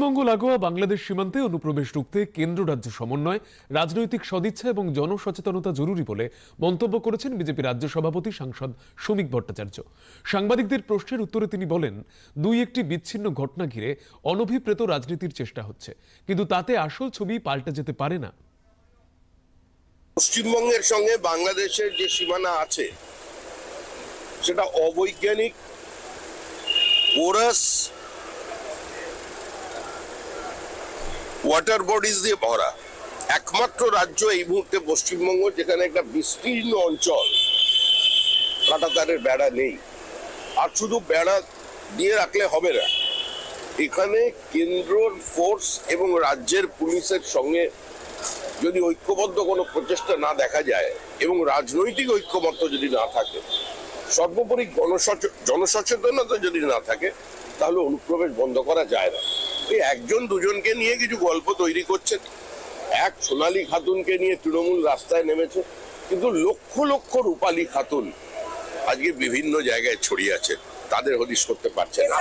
পশ্চিমবঙ্গ লাগোয়া বাংলাদেশ সীমান্তে অনুপ্রবেশ রুখতে কেন্দ্র রাজ্য সমন্বয়, রাজনৈতিক সদিচ্ছা এবং জনসচেতনতা জরুরি বলে মন্তব্য করেছেন বিজেপি রাজ্য সভাপতি সাংসদ শ্রমিক ভট্টাচার্য। সাংবাদিকদের প্রশ্নের উত্তরে তিনি বলেন, দুই একটি বিচ্ছিন্ন ঘটনা ঘিরে অনভিপ্রেত রাজনীতির চেষ্টা হচ্ছে, কিন্তু তাতে আসল ছবি পাল্টে যেতে পারে না। পশ্চিমবঙ্গের সঙ্গে বাংলাদেশের যে সীমানা আছে, সেটা অবৈজ্ঞানিক ওয়াটার বডিজ দিয়ে ভরা। একমাত্র রাজ্য এই মুহূর্তে পশ্চিমবঙ্গ, যেখানে একটা বিস্তীর্ণ অঞ্চল। কাঁটাতারের বেড়া নেই। আর শুধু বেড়া দিয়ে রাখলে হবে না। এখানে কেন্দ্রর ফোর্স এবং রাজ্যের পুলিশের সঙ্গে যদি ঐক্যবদ্ধ কোনো প্রচেষ্টা না দেখা যায় এবং রাজনৈতিক ঐক্যমত্য যদি না থাকে, সর্বোপরি জনসচেতনতা যদি না থাকে, তাহলে অনুপ্রবেশ বন্ধ করা যায় না। এই একজন দুজনকে নিয়ে কিছু গল্প তৈরি করছে। এক সোনালী খাতুনকে নিয়ে তৃণমূল রাস্তায় নেমেছে, কিন্তু লক্ষ লক্ষ রূপালী খাতুন আজকে বিভিন্ন জায়গায় ছড়িয়ে আছে, তাদের হদিশ করতে পারছে না।